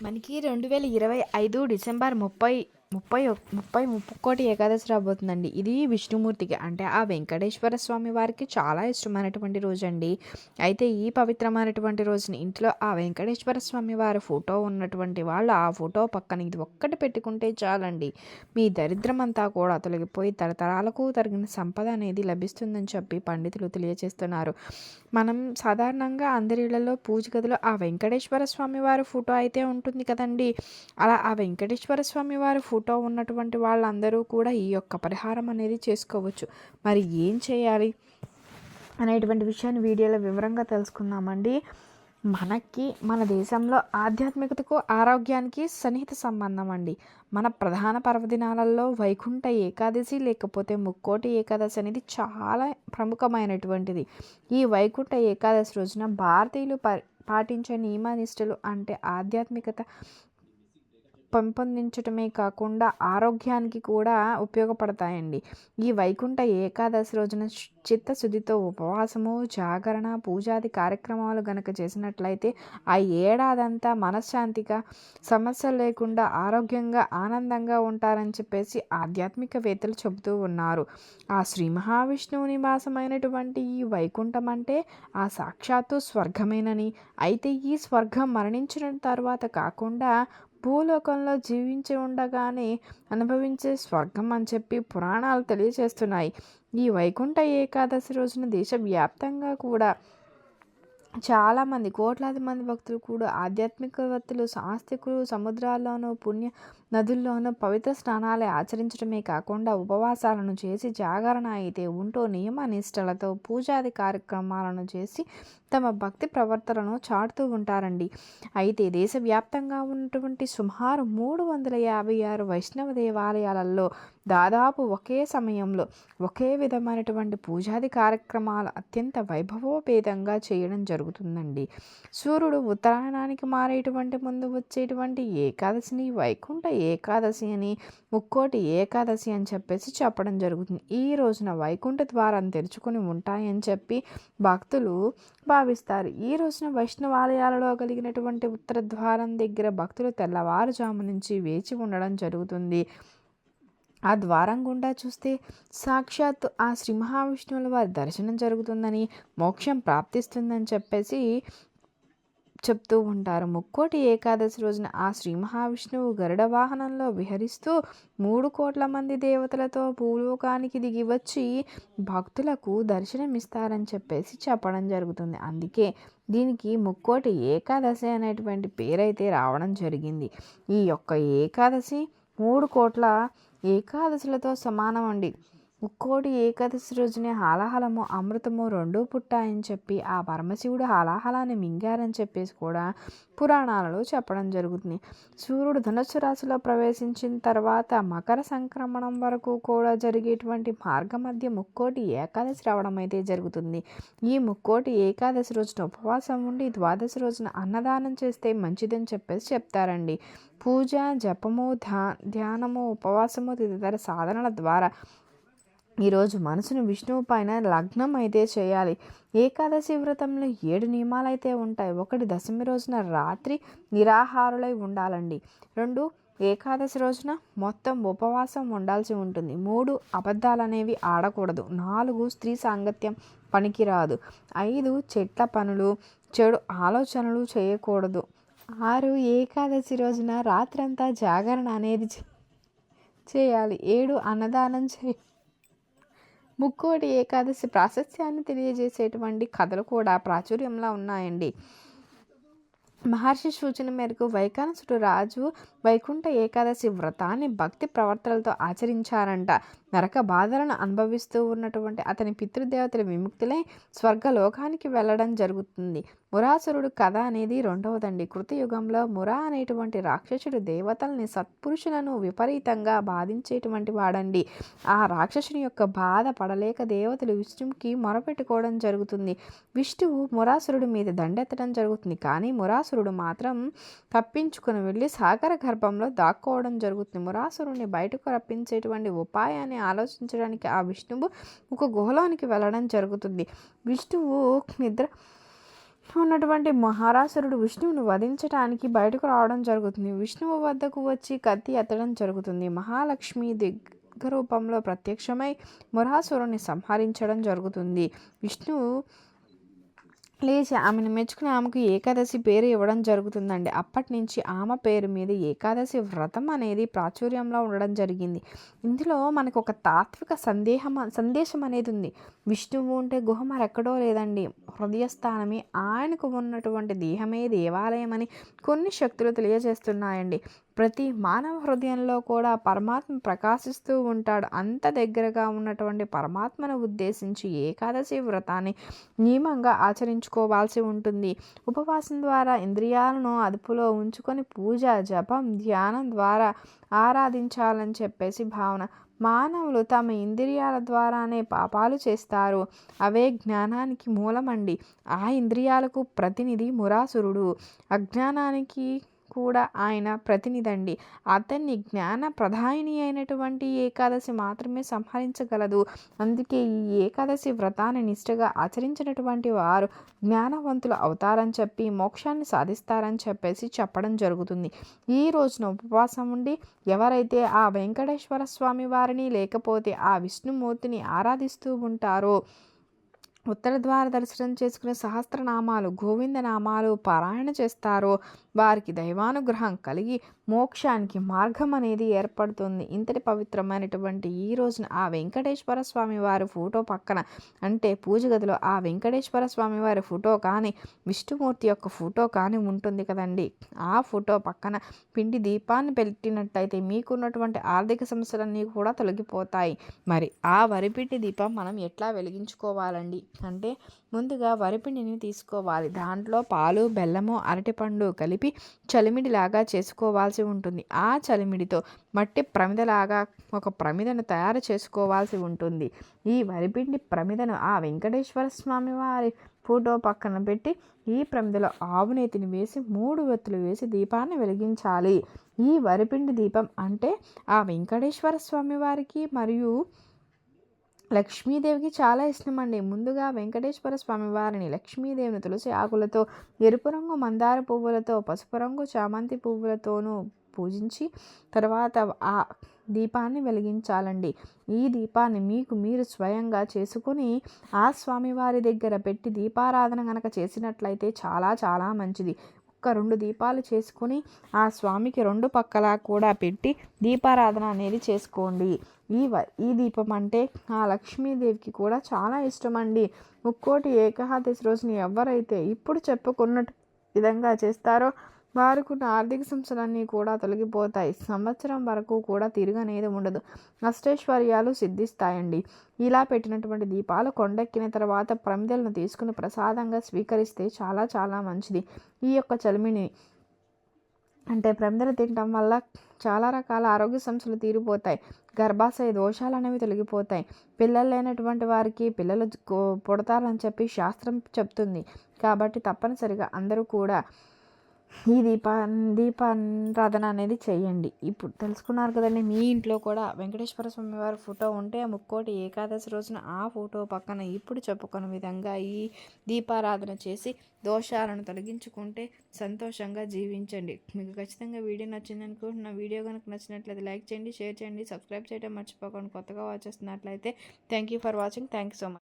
మనకి రెండు వేల ఇరవై ఐదు డిసెంబర్ ముప్పై ముప్పై ముప్పై ముక్కోటి ఏకాదశి రాబోతుందండి. ఇది విష్ణుమూర్తికి అంటే ఆ వెంకటేశ్వర స్వామి వారికి చాలా ఇష్టమైనటువంటి రోజు అండి అయితే ఈ పవిత్రమైనటువంటి రోజుని ఇంట్లో ఆ వెంకటేశ్వర స్వామి వారి ఫోటో ఉన్నటువంటి వాళ్ళు ఆ ఫోటో పక్కన ఇది ఒక్కటి పెట్టుకుంటే చాలండి. మీ దరిద్రం అంతా కూడా తొలగిపోయి తరతరాలకు తరిగిన సంపద అనేది లభిస్తుందని చెప్పి పండితులు తెలియజేస్తున్నారు మనం సాధారణంగా అందరి ఇళ్ళలో పూజ గదిలో ఆ వెంకటేశ్వర స్వామి వారి ఫోటో అయితే ఉంటుంది కదండి. అలా ఆ వెంకటేశ్వర స్వామి వారి ఫోటో ఉన్నటువంటి వాళ్ళందరూ కూడా ఈ యొక్క పరిహారం అనేది చేసుకోవచ్చు. మరి ఏం చేయాలి అనేటువంటి విషయాన్ని వీడియోలో వివరంగా తెలుసుకుందామండి. మనకి మన దేశంలో ఆధ్యాత్మికతకు ఆరోగ్యానికి సన్నిహిత సంబంధం అండి మన ప్రధాన పర్వదినాలలో వైకుంఠ ఏకాదశి లేకపోతే ముక్కోటి ఏకాదశి అనేది చాలా ప్రముఖమైనటువంటిది. ఈ వైకుంఠ ఏకాదశి రోజున భారతీయులు ప పాటించే నియమనిష్టలు అంటే ఆధ్యాత్మికత పెంపొందించటమే కాకుండా ఆరోగ్యానికి కూడా ఉపయోగపడతాయండి. ఈ వైకుంఠ ఏకాదశి రోజున చిత్తశుద్ధితో ఉపవాసము జాగరణ పూజాది కార్యక్రమాలు గనక చేసినట్లయితే ఆ ఏడాదంతా మనశ్శాంతిగా సమస్యలు లేకుండా ఆరోగ్యంగా ఆనందంగా ఉంటారని చెప్పేసి ఆధ్యాత్మికవేత్తలు చెబుతూ ఉన్నారు. ఆ శ్రీ మహావిష్ణువు నివాసమైనటువంటి ఈ వైకుంఠం అంటే ఆ సాక్షాత్తు స్వర్గమేనని. అయితే ఈ స్వర్గం మరణించిన తర్వాత కాకుండా భూలోకంలో జీవించి ఉండగానే అనుభవించే స్వర్గం అని చెప్పి పురాణాలు తెలియజేస్తున్నాయి. ఈ వైకుంఠ ఏకాదశి రోజున దేశవ్యాప్తంగా కూడా చాలామంది కోట్లాది మంది భక్తులు కూడా ఆధ్యాత్మికవేత్తలు సాస్తికులు సముద్రాల్లోనూ పుణ్య నదుల్లోనూ పవిత్ర స్నానాలు ఆచరించడమే కాకుండా ఉపవాసాలను చేసి జాగరణ అయితే ఉంటూ నియమ నిష్టలతో పూజాది కార్యక్రమాలను చేసి తమ భక్తి ప్రవర్తనను చాటుతూ ఉంటారండి. అయితే దేశవ్యాప్తంగా ఉన్నటువంటి సుమారు మూడు వందల యాభై ఆరు వైష్ణవ దేవాలయాలలో దాదాపు ఒకే సమయంలో ఒకే విధమైనటువంటి పూజాది కార్యక్రమాలు అత్యంత వైభవోపేతంగా చేయడం జరుగుతుందండి. సూర్యుడు ఉత్తరాయణానికి మారేటువంటి ముందు వచ్చేటువంటి ఏకాదశిని వైకుంఠ ఏకాదశి అని ముక్కోటి ఏకాదశి అని చెప్పేసి చెప్పడం జరుగుతుంది. ఈ రోజున వైకుంఠ ద్వారం తెరుచుకొని ఉంటాయని చెప్పి భక్తులు భావిస్తారు. ఈ రోజున వైష్ణవాలయాలలో కలిగినటువంటి ఉత్తర ద్వారం దగ్గర భక్తులు తెల్లవారుజాము నుంచి వేచి ఉండడం జరుగుతుంది. ఆ ద్వారం గుండా చూస్తే సాక్షాత్ ఆ శ్రీ మహావిష్ణువుల వారి దర్శనం జరుగుతుందని మోక్షం ప్రాప్తిస్తుందని చెప్పేసి చెప్తూ ఉంటారు. ముక్కోటి ఏకాదశి రోజున ఆ శ్రీ మహావిష్ణువు గరుడ వాహనంలో విహరిస్తూ మూడు కోట్ల మంది దేవతలతో భూలోకానికి దిగి వచ్చి భక్తులకు దర్శనమిస్తారని చెప్పేసి చెప్పడం జరుగుతుంది. అందుకే దీనికి ముక్కోటి ఏకాదశి అనేటువంటి పేరైతే రావడం జరిగింది. ఈ యొక్క ఏకాదశి మూడు కోట్ల ఏకాదశులతో సమానం అండి ముక్కోటి ఏకాదశి రోజునే హాలాహలము అమృతము రెండూ పుట్టాయని చెప్పి ఆ పరమశివుడు హాలాహలాన్ని మింగారని చెప్పేసి కూడా పురాణాలలో చెప్పడం జరుగుతుంది. సూర్యుడు ధనుసు రాశిలో ప్రవేశించిన తర్వాత మకర సంక్రమణం వరకు కూడా జరిగేటువంటి మార్గ మధ్య ముక్కోటి ఏకాదశి రావడం అయితే జరుగుతుంది. ఈ ముక్కోటి ఏకాదశి రోజున ఉపవాసం ఉండి ద్వాదశి రోజున అన్నదానం చేస్తే మంచిదని చెప్పేసి చెప్తారండి. పూజ జపము ధ్యా ధ్యానము ఉపవాసము తదితర సాధనల ద్వారా ఈరోజు మనసును విష్ణువు పైన లగ్నం అయితే చేయాలి. ఏకాదశి వ్రతంలో ఏడు నియమాలు అయితే ఉంటాయి. ఒకటి దశమి రోజున రాత్రి నిరాహారులై ఉండాలండి. రెండు ఏకాదశి రోజున మొత్తం ఉపవాసం ఉండాల్సి ఉంటుంది. మూడు అబద్ధాలు అనేవి ఆడకూడదు. నాలుగు స్త్రీ సాంగత్యం పనికిరాదు. ఐదు చెట్ల పనులు చెడు ఆలోచనలు చేయకూడదు. ఆరు ఏకాదశి రోజున రాత్రంతా జాగరణ అనేది చేయాలి. ఏడు అన్నదానం చేయాలి. ముక్కోటి ఏకాదశి ప్రాశస్త్యాన్ని తెలియజేసేటువంటి కథలు కూడా ప్రాచుర్యంలో ఉన్నాయండి. మహర్షి సూచన మేరకు వైకానసుడు రాజు వైకుంఠ ఏకాదశి వ్రతాన్ని భక్తి ప్రవర్తనలతో ఆచరించారంట. నరక బాధలను అనుభవిస్తూ ఉన్నటువంటి అతని పితృదేవతల విముక్తులై స్వర్గలోకానికి వెళ్ళడం జరుగుతుంది. మురాసురుడు కథ అనేది రెండవదండి. కృతయుగంలో మురా అనేటువంటి రాక్షసుడు దేవతల్ని సత్పురుషులను విపరీతంగా బాధించేటువంటి వాడండి. ఆ రాక్షసుని యొక్క బాధ పడలేక దేవతలు విష్ణువుకి మొరపెట్టుకోవడం జరుగుతుంది. విష్ణువు మురాసురుడి మీద దండెత్తడం జరుగుతుంది. కానీ మురాసురుడు మాత్రం తప్పించుకుని వెళ్ళి సాగర గర్భంలో దాక్కోవడం జరుగుతుంది. మురాసురుడిని బయటకు రప్పించేటువంటి ఉపాయాన్ని ఆలోచించడానికి ఆ విష్ణువు ఒక గుహలోనికి వెళ్ళడం జరుగుతుంది. విష్ణువు నిద్ర ఉన్నటువంటి మహారాసురుడు విష్ణువును వధించడానికి బయటకు రావడం జరుగుతుంది. విష్ణువు వద్దకు వచ్చి కత్తి ఎత్తడం జరుగుతుంది. మహాలక్ష్మి దిగ్గ రూపంలో ప్రత్యక్షమై మురాసురుని సంహరించడం జరుగుతుంది. విష్ణువు లేచి ఆమెను మెచ్చుకుని ఆమెకు ఏకాదశి పేరు ఇవ్వడం జరుగుతుందండి. అప్పటి నుంచి ఆమె పేరు మీద ఏకాదశి వ్రతం అనేది ప్రాచుర్యంలో ఉండడం జరిగింది. ఇందులో మనకు ఒక తాత్విక సందేహం సందేశం అనేది ఉంది. విష్ణువు ఉంటే గుహ మరెక్కడో లేదండి. హృదయస్థానమే ఆయనకు ఉన్నటువంటి దేహమే దేవాలయం అని కొన్ని శక్తులు తెలియజేస్తున్నాయండి. ప్రతి మానవ హృదయంలో కూడా పరమాత్మ ప్రకాశిస్తూ ఉంటాడు. అంత దగ్గరగా ఉన్నటువంటి పరమాత్మను ఉద్దేశించి ఏకాదశి వ్రతాన్ని నియమంగా ఆచరించు చేసుకోవాల్సి ఉంటుంది. ఉపవాసం ద్వారా ఇంద్రియాలను అదుపులో ఉంచుకొని పూజ జపం ధ్యానం ద్వారా ఆరాధించాలని చెప్పేసి భావన. మానవులు తమ ఇంద్రియాల ద్వారానే పాపాలు చేస్తారు. అవే జ్ఞానానికి మూలమండి. ఆ ఇంద్రియాలకు ప్రతినిధి మురాసురుడు. అజ్ఞానానికి కూడా ఆయన ప్రతినిధండి. అతన్ని జ్ఞాన ప్రధాని అయినటువంటి ఏకాదశి మాత్రమే సంహరించగలదు. అందుకే ఈ ఏకాదశి వ్రతాన్ని నిష్ఠగా ఆచరించినటువంటి వారు జ్ఞానవంతులు అవుతారని చెప్పి మోక్షాన్ని సాధిస్తారని చెప్పేసి చెప్పడం జరుగుతుంది. ఈ రోజున ఉపవాసం ఉండి ఎవరైతే ఆ వెంకటేశ్వర స్వామి వారిని లేకపోతే ఆ విష్ణుమూర్తిని ఆరాధిస్తూ ఉంటారో ఉత్తర ద్వార దర్శనం చేసుకునే సహస్రనామాలు గోవిందనామాలు పారాయణ చేస్తారో వారికి దైవానుగ్రహం కలిగి మోక్షానికి మార్గం అనేది ఏర్పడుతుంది. ఇంతటి పవిత్రమైనటువంటి ఈ రోజున ఆ వెంకటేశ్వర స్వామి వారి ఫోటో పక్కన అంటే పూజ గదిలో ఆ వెంకటేశ్వర స్వామి వారి ఫోటో కానీ విష్ణుమూర్తి యొక్క ఫోటో కానీ ఉంటుంది కదండి. ఆ ఫోటో పక్కన పిండి దీపాన్ని పెట్టినట్టయితే మీకున్నటువంటి ఆర్థిక సమస్యలన్నీ కూడా తొలగిపోతాయి. మరి ఆ వరిపిండి దీపం మనం ఎట్లా వెలిగించుకోవాలండి? అంటే ముందుగా వరిపిండిని తీసుకోవాలి. దాంట్లో పాలు బెల్లము అరటిపండు కలిపి చలిమిడిలాగా చేసుకోవాల్సి ఉంటుంది. ఆ చలిమిడితో మట్టి ప్రమిదలాగా ఒక ప్రమిదను తయారు చేసుకోవాల్సి ఉంటుంది. ఈ వరిపిండి ప్రమిదను ఆ వెంకటేశ్వర స్వామి వారి ఫోటో పక్కన పెట్టి ఈ ప్రమిదలో ఆవు నేతిని వేసి మూడు వెత్తులు వేసి దీపాన్ని వెలిగించాలి. ఈ వరిపిండి దీపం అంటే ఆ వెంకటేశ్వర స్వామి వారికి మరియు లక్ష్మీదేవికి చాలా ఇష్టం అండి ముందుగా వెంకటేశ్వర స్వామి వారిని లక్ష్మీదేవిని తులసి ఆకులతో ఎరుపు రంగు మందార పువ్వులతో పసుపు రంగు చామంతి పువ్వులతోనూ పూజించి తర్వాత ఆ దీపాన్ని వెలిగించాలండి. ఈ దీపాన్ని మీకు మీరు స్వయంగా చేసుకుని ఆ స్వామివారి దగ్గర పెట్టి దీపారాధన కనుక చేసినట్లయితే చాలా చాలా మంచిది. ఒక్క రెండు దీపాలు చేసుకుని ఆ స్వామికి రెండు పక్కలా కూడా పెట్టి దీపారాధన అనేది చేసుకోండి. ఈ ఈ దీపం అంటే ఆ లక్ష్మీదేవికి కూడా చాలా ఇష్టం అండి ముక్కోటి ఏకాదశి రోజుని ఎవరైతే ఇప్పుడు చెప్పుకున్నట్టు విధంగా చేస్తారో వారికున్న ఆర్థిక సమస్యలన్నీ కూడా తొలగిపోతాయి. సంవత్సరం వరకు కూడా తిరగనేది ఉండదు. అష్టైశ్వర్యాలు సిద్ధిస్తాయండి. ఇలా పెట్టినటువంటి దీపాలు కొండెక్కిన తర్వాత ప్రమిదలను తీసుకుని ప్రసాదంగా స్వీకరిస్తే చాలా చాలా మంచిది. ఈ యొక్క చలిమిని అంటే ప్రమిదలు తినటం వల్ల చాలా రకాల ఆరోగ్య సమస్యలు తీరిపోతాయి. గర్భాశయ దోషాలు అనేవి తొలగిపోతాయి. పిల్లలు లేనటువంటి వారికి పిల్లలు పుడతారని చెప్పి శాస్త్రం చెప్తుంది. కాబట్టి తప్పనిసరిగా అందరూ కూడా ఈ దీపా దీపారాధన అనేది చేయండి. ఇప్పుడు తెలుసుకున్నారు కదండి మీ ఇంట్లో కూడా వెంకటేశ్వర స్వామి వారి ఫోటో ఉంటే ముక్కోటి ఏకాదశి రోజున ఆ ఫోటో పక్కన ఇప్పుడు చెప్పుకున్న విధంగా ఈ దీపారాధన చేసి దోషాలను తొలగించుకుంటే సంతోషంగా జీవించండి. మీకు ఖచ్చితంగా వీడియో నచ్చింది అనుకుంటున్న వీడియో కనుక నచ్చినట్లయితే లైక్ చేయండి షేర్ చేయండి సబ్స్క్రైబ్ చేయడం మర్చిపోకండి. కొత్తగా వాచ్ చేస్తున్నట్లయితే thank you for watching thank you so much